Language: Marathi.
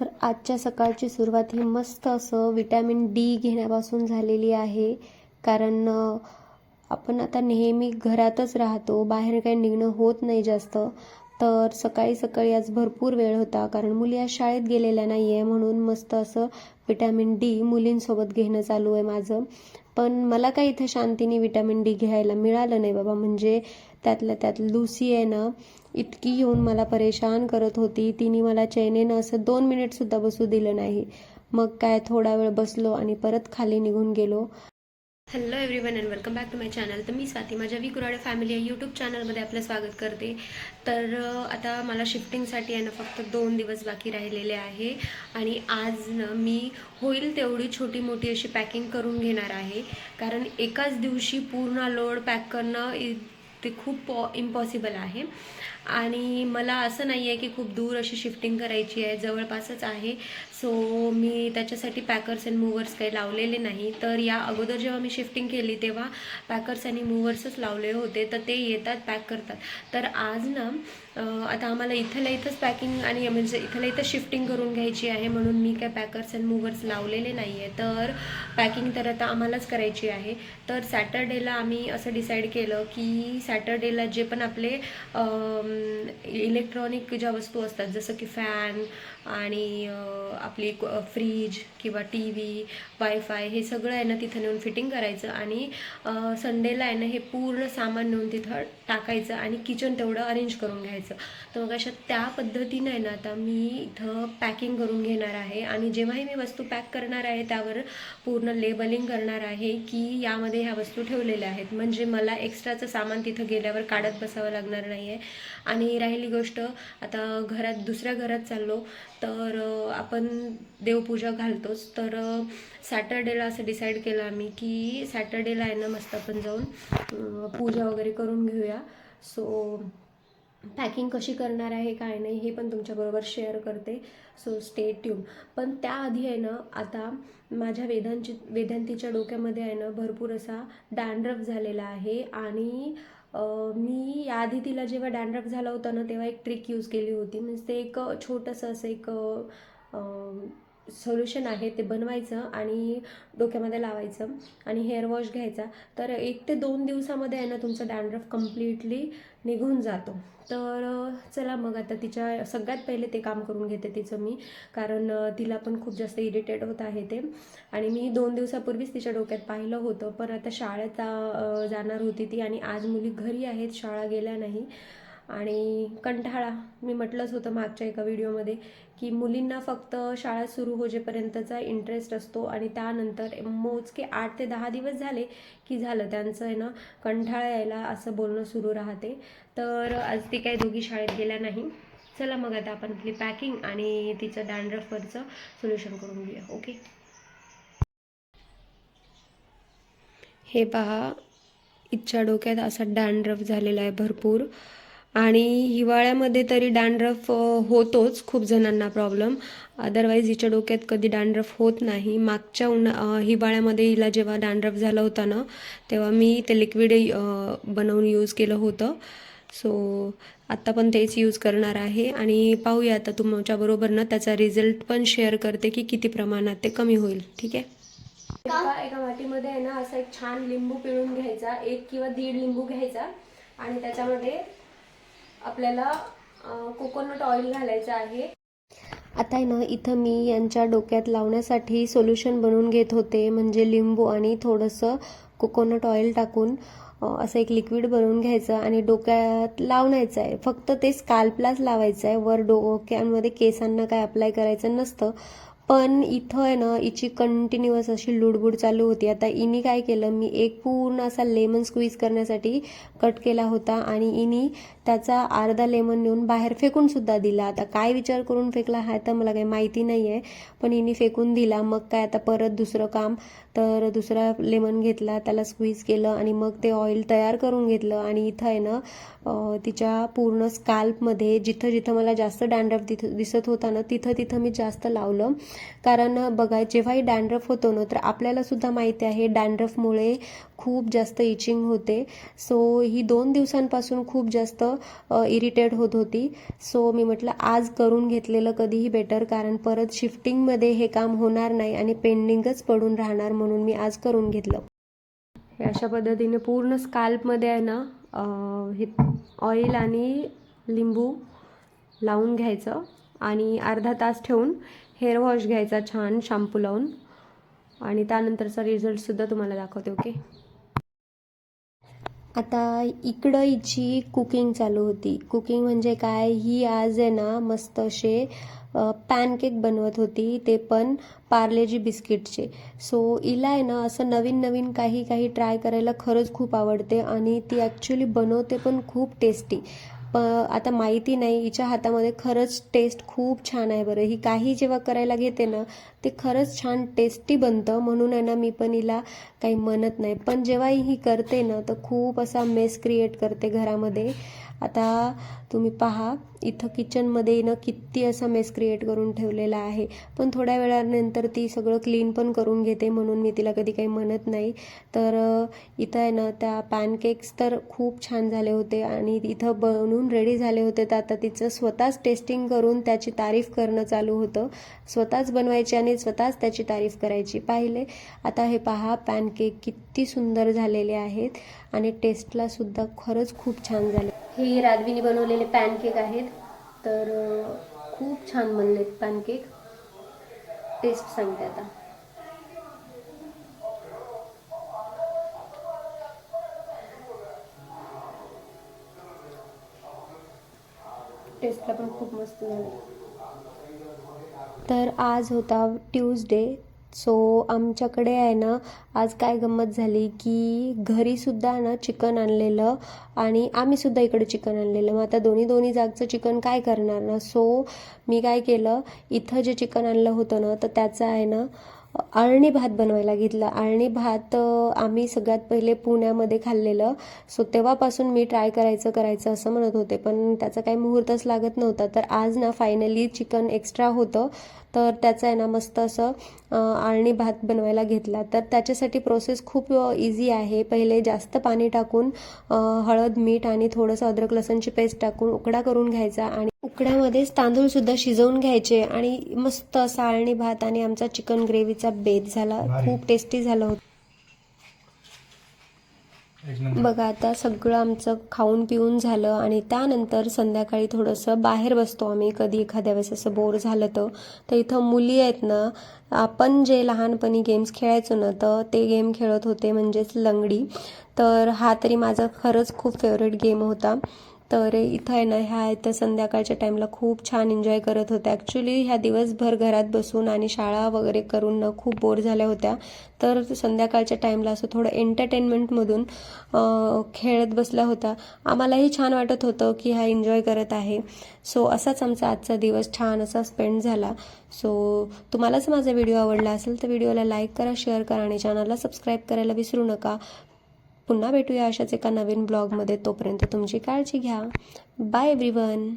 तर आजच्या सकाळची सुरुवात ही मस्त असं विटॅमिन डी घेण्यापासून झालेली आहे. कारण आपण आता नेहमी घरातच राहतो बाहेर काही निघणं होत नाही जास्त. तर सकाळी सकाळी आज भरपूर वेळ होता कारण मुली आज शाळेत गेलेल्या नाही आहे म्हणून मस्त असं विटॅमिन डी मुलींसोबत घेणं चालू आहे माझं. पण मला काही इथं शांतीने विटॅमिन डी घ्यायला मिळालं नाही बाबा. म्हणजे त्यातल्या त्यात लुसी आहे ना इतकी येऊन मला परेशान करत होती. तिने मला चैनेनं असं दोन मिनिटसुद्धा बसू दिलं नाही. मग काय थोडा वेळ बसलो आणि परत खाली निघून गेलो. Hello everyone and welcome back to my channel तर मी स्वाती माझ्या वी कुराडे फॅमिली या यूट्यूब चॅनलमध्ये आपलं स्वागत करते. तर आता मला शिफ्टिंगसाठी आहे ना फक्त दोन दिवस बाकी राहिलेले आहे. आणि आज ना मी होईल तेवढी छोटी मोठी अशी पॅकिंग करून घेणार आहे. कारण एकाच दिवशी पूर्ण लोड पॅक करणं ते खूप इम्पॉसिबल आहे. आणि मला असं नाही आहे की खूप दूर अशी शिफ्टिंग करायची आहे जवळपासच आहे. सो मी त्याच्यासाठी पॅकर्स अँड मूवर्स काही लावलेले नाही. तर या अगोदर जेव्हा मी शिफ्टिंग केली तेव्हा पॅकर्स आणि मूवर्सच लावले होते. तर ते येतात पॅक करतात. तर आज ना आता आम्हाला इथल्या इथंच पॅकिंग आणि म्हणजे इथल्या इथं शिफ्टिंग करून घ्यायची आहे म्हणून मी काय पॅकर्स अँड मूवर्स लावलेले नाही आहे तर पॅकिंग तर आता आम्हालाच करायची आहे. तर सॅटर्डेला आम्ही असं डिसाईड केलं की सॅटर्डेला जे पण आपले इलेक्ट्रॉनिक ज्या वस्तू असतात जसं की फॅन आणि आपली फ्रीज किंवा टी व्ही वायफाय हे सगळं आहे ना तिथं नेऊन फिटिंग करायचं आणि संडेला आहे ना हे पूर्ण सामान नेऊन तिथं टाकायचं आणि किचन तेवढं अरेंज करून घ्यायचं. तर मग अशा त्या पद्धतीनं आहे ना आता मी इथं पॅकिंग करून घेणार आहे आणि जेव्हाही मी वस्तू पॅक करणार आहे त्यावर पूर्ण लेबलिंग करणार आहे की यामध्ये ह्या वस्तू ठेवलेल्या आहेत. म्हणजे मला एक्स्ट्राचं सामान तिथं गेल्यावर काढत बसावं लागणार नाही आहे आणि राहिली गोष्ट आता घरात दुसऱ्या घरात चाललो तर आपण देवपूजा घालतोच. तर सॅटर्डेला असं डिसाईड केलं आम्ही की सॅटर्डेला आहे ना मस्त आपण जाऊन पूजा वगैरे करून घेऊया. सो पॅकिंग कशी करणार आहे काय नाही हे पण तुमच्याबरोबर शेअर करते. सो स्टे ट्यून पण त्याआधी आहे ना आता माझ्या वेदांची वेदांतीच्या डोक्यामध्ये आहे ना भरपूर असा डॅन्ड्रफ झालेला आहे. आणि मी याआधी तिला जेव्हा डॅन्ड्रफ झाला होता ना तेव्हा एक ट्रिक यूज केली होती. म्हणजे ते एक छोटंसं असं एक सोल्युशन आहे ते बनवायचं आणि डोक्यामध्ये लावायचं आणि हेअर वॉश घ्यायचा. तर एक ते दोन दिवसामध्ये आहे ना तुमचा डॅन्ड्रफ कम्प्लिटली निघून जातो. तर चला मग आता तिच्या सगळ्यात पहिले ते काम करून घेते तिचं मी. कारण तिला पण खूप जास्त इरिटेट होत आहे ते. आणि मी दोन दिवसापूर्वीच तिच्या डोक्यात पाहिलं होतं. पण आता शाळेत जाणार होती ती आणि आज मुली घरी आहेत शाळा गेल्या नाही. आणि कंटाळा मी म्हटलंच होतं मागच्या एका व्हिडिओमध्ये की मुलींना फक्त शाळा सुरू होजेपर्यंतचा इंटरेस्ट असतो आणि त्यानंतर मोजके आठ ते दहा दिवस झाले की झालं त्यांचं आहे ना कंटाळा यायला असं बोलणं सुरू राहते. तर आज ती काही दोघी शाळेत गेल्या नाही. चला मग आता आपण आपली पॅकिंग आणि तिचं डॅन्ड्रफवरचं सोल्युशन करून घेऊया ओके हे पहा इच्छा डोक्यात असा डॅन्ड्रफ झालेला आहे भरपूर. आणि हिवाळ्यामध्ये तरी डॅन्ड्रफ होतोच खूप जणांना प्रॉब्लेम अदरवाईज हिच्या डोक्यात कधी डॅन्ड्रफ होत नाही. मागच्या उन्हा हिवाळ्यामध्ये हिला जेव्हा डॅन्ड्रफ झाला होता ना तेव्हा मी ते लिक्विड बनवून यूज केलं होतं. सो आत्ता पण तेच यूज करणार आहे. आणि पाहूया आता तुमच्याबरोबर ना त्याचा रिझल्ट पण शेअर करते की किती प्रमाणात ते कमी होईल. ठीक आहे? एका वाटीमध्ये आहे ना असा एक छान लिंबू पिळून घ्यायचा. एक किंवा दीड लिंबू घ्यायचा. आणि त्याच्यामध्ये आपल्याला कोकोनट ऑइल घालायचं आहे. आता आहे ना इथं मी यांच्या डोक्यात लावण्यासाठी सोल्युशन बनवून घेत होते. म्हणजे लिंबू आणि थोडंसं कोकोनट ऑइल टाकून असं एक लिक्विड बनवून घ्यायचं आणि डोक्यात लावण्याचं आहे. फक्त ते स्काल्पलाच लावायचं आहे. वर डोक्यांमध्ये केसांना काय अप्लाय करायचं नसतं. पण इथं आहे ना हिची कंटिन्युअस अशी लुडबुड चालू होती. आता इनी काय केलं मी एक पूर्ण असा लेमन स्क्वीज करण्यासाठी कट केला होता आणि इनी त्याचा अर्धा लेमन नेऊन बाहेर फेकून सुद्धा दिला. आता काय विचार करून फेकला हा तर मला काही माहिती नाही आहे पण इनी फेकून दिला. मग काय आता परत दुसरं काम तर दुसरा लेमन घेतला त्याला स्क्वीज केलं आणि मग ते ऑइल तयार करून घेतलं. आणि इथं आहे ना तिच्या पूर्ण स्काल्पमध्ये जिथं जिथं मला जास्त डॅन्ड्रफ तिथं दिसत होता ना तिथं तिथं मी जास्त लावलं. कारण बघा जेव्हाही डॅन्ड्रफ होतो ना तर आपल्याला सुद्धा माहिती आहे डॅन्ड्रफमुळे खूप जास्त इचिंग होते. सो ही दोन दिवसांपासून खूप जास्त इरिटेट होत होती. सो मी म्हटलं आज करून घेतलेलं कधीही बेटर कारण परत शिफ्टिंगमध्ये हे काम होणार नाही आणि पेंडिंगच पडून राहणार म्हणून मी आज करून घेतलं. हे अशा पद्धतीने पूर्ण स्काल्पमध्ये आहे ना हे ऑइल आणि लिंबू लावून घ्यायचं आणि अर्धा तास ठेवून हेअर वॉश घ्यायचा छान शॅम्पू लावून. आणि त्यानंतरचा रिझल्टसुद्धा तुम्हाला दाखवते ओके? आता इकडं हिची कुकिंग चालू होती. कुकिंग म्हणजे काय? ही आज आहे ना मस्त असे पॅनकेक बनवत होती. ते पण पार्लेजी बिस्किटचे. सो हिला आहे ना असं नवीन नवीन काही काही ट्राय करायला खरंच खूप आवडते आणि ती ॲक्च्युली बनवते पण खूप टेस्टी प आता माहिती नाही हिच्या हातामध्ये खरंच टेस्ट खूप छान आहे बरं. ही काही जेव्हा करायला घेते ना ते खरंच छान टेस्टी बनतं. म्हणून आहे ना मी पण हिला काही म्हणत नाही. पण जेव्हा ही करते ना तर खूप असा मेस क्रिएट करते घरामध्ये. आता तुम्ही पहा इथं किचनमध्ये ना किती असा मेस क्रिएट करून ठेवलेला आहे. पण थोड्या वेळानंतर ती सगळं क्लीन पण करून घेते म्हणून मी तिला कधी काही म्हणत नाही. तर इथं आहे ना त्या पॅनकेक्स तर खूप छान झाले होते आणि इथं बनवून रेडी झाले होते. तर आता तिचं स्वतःच टेस्टिंग करून त्याची तारीफ करणं चालू होतं. स्वतःच बनवायची आणि स्वतःच त्याची तारीफ करायची. पाहिले? आता हे पहा पॅनकेक किती सुंदर झालेले आहेत. आणि टेस्टलासुद्धा खरंच खूप छान झाले. हे राधवीने बनवलेले पॅनकेक आहेत. तर खूप छान बनलेत पॅनकेक. टेस्ट सांगते आता. टेस्टला पण खूप मस्त झाले. तर आज होता ट्यूजडे. सो आमच्याकडे आहे ना आज काय गंमत झाली की घरीसुद्धा ना चिकन आणलेलं आणि आम्हीसुद्धा इकडे चिकन आणलेलं. मग आता दोन्ही दोन्ही जागचं चिकन काय करणार ना? सो मी काय केलं इथं जे चिकन आणलं होतं ना तर त्याचं आहे ना अळणी भात बनवायला घेतला. अळणी भात आम्ही सगळ्यात पहिले पुण्यामध्ये खाल्लेलं. सो तेव्हापासून मी ट्राय करायचं करायचं असं म्हणत होते. पण त्याचा काही मुहूर्तच लागत नव्हता. तर आज ना फायनली चिकन एक्स्ट्रा होतं. तर त्याचं आहे ना मस्त असं आळणी अळणी भात बनवायला घेतला. तर त्याच्यासाठी प्रोसेस खूप इझी आहे. पहिले जास्त पाणी टाकून हळद मीठ आणि थोडंसं अद्रक लसणची पेस्ट टाकून उकडा करून घ्यायचा आणि उकड्यामध्येच तांदूळ सुद्धा शिजवून घ्यायचे आणि मस्त असा अळणी भात आणि आमचा चिकन ग्रेव्हीचा बेत झाला. खूप टेस्टी झालं होतं. बघा आता सगळं आमचं खाऊन पिऊन झालं आणि त्यानंतर संध्याकाळी थोडंसं बाहेर बसतो आम्ही. कधी एखाद्या वेळेस असं बोर झालं तर. तर इथं मुली आहेत ना आपण जे लहानपणी गेम्स खेळायचो ना तर ते गेम खेळत होते म्हणजेच लंगडी. तर हा तरी माझा खरंच खूप फेवरेट गेम होता. तर इथं आहे ना ह्या इथं संध्याकाळच्या टाईमला खूप छान एन्जॉय करत होत्या. ॲक्च्युली ह्या दिवसभर घरात बसून आणि शाळा वगैरे करून ना खूप बोर झाल्या होत्या. तर संध्याकाळच्या टाईमला असं थोडं एंटरटेनमेंटमधून खेळत बसल्या होत्या. आम्हालाही छान वाटत होतं की हा एन्जॉय करत आहे. सो असाच आमचा आजचा दिवस छान असा स्पेंड झाला. सो तुम्हालाच माझा व्हिडिओ आवडला असेल तर व्हिडिओला लाईक करा शेअर करा आणि चॅनलला सबस्क्राईब करायला विसरू नका. पुन्हा भेटूया अशाच एका नवीन ब्लॉगमध्ये तोपर्यंत तुमची काळजी घ्या. Bye everyone